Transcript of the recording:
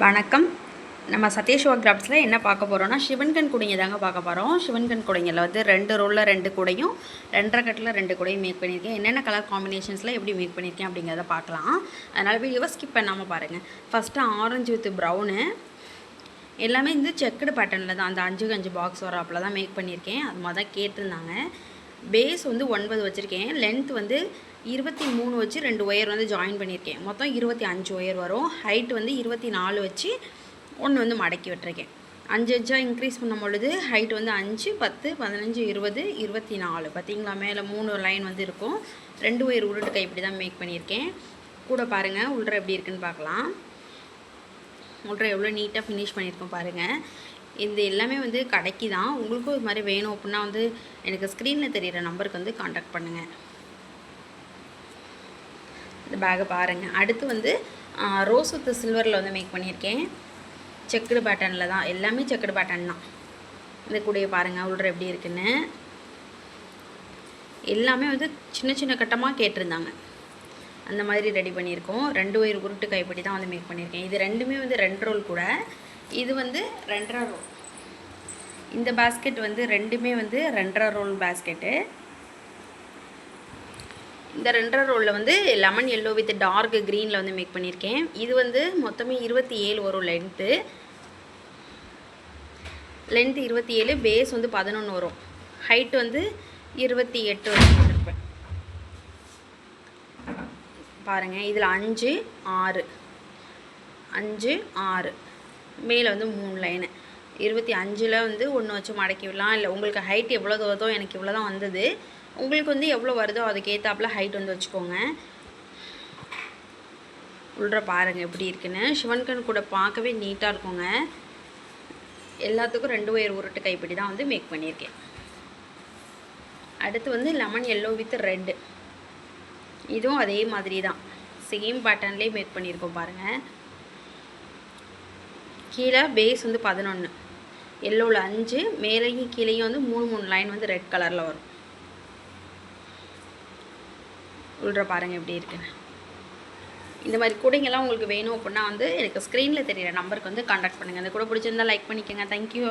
வணக்கம். நம்ம சத்யசிவா கிராஃப்ட்ஸில் என்ன பார்க்க போகிறோம்னா சிவன்கண் குடைங்க தாங்க பார்க்க போகிறோம் சிவன்கண் குடைங்களில் வந்து ரெண்டு ரோலில் ரெண்டு கூடையும் ரெண்டரை கட்டில் ரெண்டு கூடையும் மேக் பண்ணியிருக்கேன். என்னென்ன கலர் காம்பினேஷன்ஸில் எப்படி மேக் பண்ணியிருக்கேன் அப்படிங்கிறத பார்க்கலாம். அதனால் வீடியோவை ஸ்கிப் பண்ணாமல் பாருங்கள் ஃபஸ்ட்டு ஆரஞ்சு வித் ப்ரௌனு எல்லாமே இந்த செக்குடு பேட்டர்னில் தான் அந்த அஞ்சு அஞ்சு பாக்ஸ் வராப்பில் தான் மேக் பண்ணியிருக்கேன். அது மாதிரி தான் கேட்டிருந்தாங்க. பேஸ் வந்து ஒன்பது வச்சுருக்கேன். லென்த் வந்து இருபத்தி மூணு வச்சு ரெண்டு ஒயர் வந்து ஜாயின் பண்ணியிருக்கேன் மொத்தம் இருபத்தி அஞ்சு ஒயர் வரும். ஹைட் வந்து இருபத்தி நாலு வச்சு ஒன்று வந்து மடக்கி விட்டுருக்கேன். அஞ்சு அஞ்சாக இன்க்ரீஸ் பண்ணும் பொழுது ஹைட் வந்து அஞ்சு பத்து பதினஞ்சு இருபது இருபத்தி நாலு. பார்த்தீங்களா? மேலே மூணு லைன் வந்து இருக்கும். ரெண்டு ஒயர் உருட்டு கை இப்படி தான் மேக் பண்ணியிருக்கேன். கூட பாருங்கள் உள்ற எப்படி இருக்குன்னு பார்க்கலாம். உள்ள எவ்வளோ நீட்டாக ஃபினிஷ் பண்ணியிருக்கோம் பாருங்கள் இது எல்லாமே வந்து கடைக்கு தான். உங்களுக்கும் இது மாதிரி வேணும் அப்படின்னா வந்து எனக்கு ஸ்க்ரீனில் தெரியிற நம்பருக்கு வந்து காண்டாக்ட் பண்ணுங்கள் இந்த பேக்கை பாருங்கள் அடுத்து வந்து ரோஸ் வித் சில்வரில் வந்து மேக் பண்ணியிருக்கேன். செக்குடு பேட்டர்னில் தான். எல்லாமே செக்குடு பேட்டர்ன் தான். இந்த கூடைய பாருங்கள் உள்ள எப்படி இருக்குன்னு. எல்லாமே வந்து சின்ன சின்ன கட்டமாக கேட்டிருந்தாங்க. அந்த மாதிரி ரெடி பண்ணியிருக்கோம். ரெண்டு ஒயர் உருட்டு கைப்படி தான் வந்து மேக் பண்ணியிருக்கேன். இது ரெண்டுமே வந்து ரெண்டு ரோல் கூட. இது வந்து ரெண்டரை ரோல் இந்த பேஸ்கெட் வந்து ரெண்டுமே வந்து ரெண்டரை ரோல் பேஸ்கெட்டு இந்த ரெண்டரை ரோலில் வந்து லெமன் எல்லோ வித் டார்க் க்ரீனில் வந்து மேக் பண்ணியிருக்கேன். இது வந்து மொத்தமே இருபத்தி ஏழு வரும் லென்த்து லென்த் இருபத்தி ஏழு பேஸ் வந்து பதினொன்று வரும். ஹைட் வந்து இருபத்தி எட்டு வரைக்கும் பாருங்கள் இதில் அஞ்சு ஆறு. அஞ்சு ஆறு. மேலே வந்து மூணு லைனு இருபத்தி அஞ்சில் வந்து ஒன்று வச்சு மடக்கி விடலாம். இல்லை உங்களுக்கு ஹைட் எவ்வளோ வருதோ எனக்கு இவ்வளோ தான் வந்தது. உங்களுக்கு வந்து எவ்வளோ வருதோ அதுக்கேற்றாப்புல ஹைட் வந்து வச்சுக்கோங்க. உள்ள பாருங்கள் எப்படி இருக்குன்னு. சிவன்கண் கூட பார்க்கவே நீட்டாக இருக்குங்க. எல்லாத்துக்கும் ரெண்டு ஒயர் உருட்டு கைப்பிடி தான் வந்து மேக் பண்ணியிருக்கேன். அடுத்து வந்து லெமன் எல்லோ வித் ரெட்டு இதுவும் அதே மாதிரி தான் சேம் பேட்டர்ன்லேயே மேக் பண்ணியிருக்கோம் பாருங்கள் கீழே பேஸ் வந்து பதினொன்று எல்லோவில் அஞ்சு மேலேயும் கீழேயும் வந்து மூணு மூணு லைன் வந்து ரெட் கலரில் வரும். உள்ள பாருங்கள் எப்படி இருக்குன்னு. இந்த மாதிரி கூடைங்கெல்லாம் உங்களுக்கு வேணும் அப்படின்னா வந்து எனக்கு ஸ்க்ரீனில் தெரியிற நம்பருக்கு வந்து காண்டாக்ட் பண்ணுங்கள் அந்த கூட பிடிச்சிருந்தா லைக் பண்ணிக்கோங்க. தேங்க்யூ